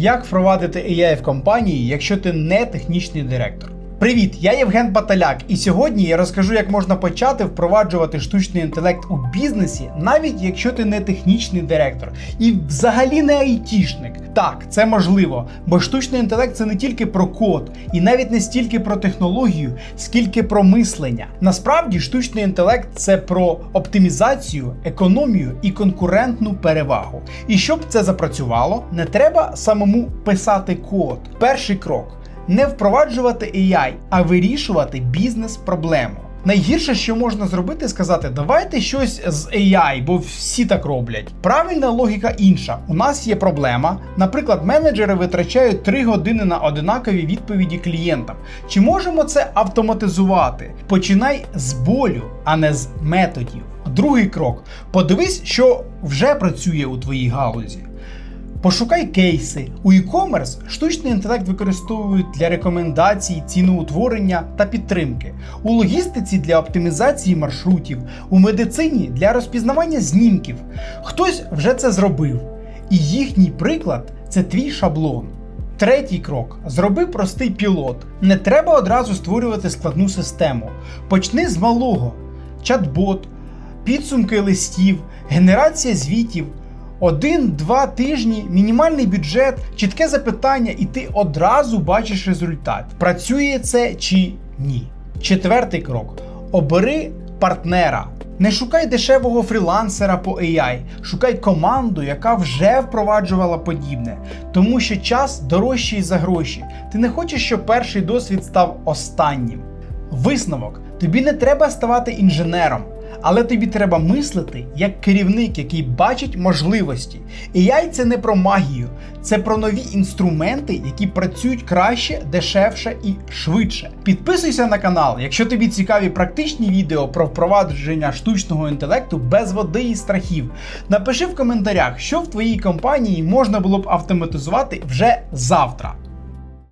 Як впровадити AI в компанії, якщо ти не технічний директор? Привіт, я Євген Баталяк, і сьогодні я розкажу, як можна почати впроваджувати штучний інтелект у бізнесі, навіть якщо ти не технічний директор і взагалі не айтішник. Так, це можливо, бо штучний інтелект це не тільки про код, і навіть не стільки про технологію, скільки про мислення. Насправді, штучний інтелект це про оптимізацію, економію і конкурентну перевагу. І щоб це запрацювало, не треба самому писати код. Перший крок не впроваджувати AI, а вирішувати бізнес-проблему. Найгірше, що можна зробити, сказати, давайте щось з AI, бо всі так роблять. Правильна логіка інша. У нас є проблема. Наприклад, менеджери витрачають 3 години на одинакові відповіді клієнтам. Чи можемо це автоматизувати? Починай з болю, а не з методів. Другий крок: подивись, що вже працює у твоїй галузі. Пошукай кейси. У e-commerce штучний інтелект використовують для рекомендацій, ціноутворення та підтримки, у логістиці для оптимізації маршрутів, у медицині для розпізнавання знімків. Хтось вже це зробив, і їхній приклад це твій шаблон. Третій крок: зроби простий пілот. Не треба одразу створювати складну систему. Почни з малого: чат-бот, підсумки листів, генерація звітів. Один-два тижні, мінімальний бюджет, чітке запитання, і ти одразу бачиш результат. Працює це чи ні. Четвертий крок: обери партнера. Не шукай дешевого фрілансера по AI, шукай команду, яка вже впроваджувала подібне, тому що час дорожчий за гроші. Ти не хочеш, щоб перший досвід став останнім. Висновок: тобі не треба ставати інженером. Але тобі треба мислити як керівник, який бачить можливості. AI – це не про магію, це про нові інструменти, які працюють краще, дешевше і швидше. Підписуйся на канал, якщо тобі цікаві практичні відео про впровадження штучного інтелекту без води і страхів. Напиши в коментарях, що в твоїй компанії можна було б автоматизувати вже завтра.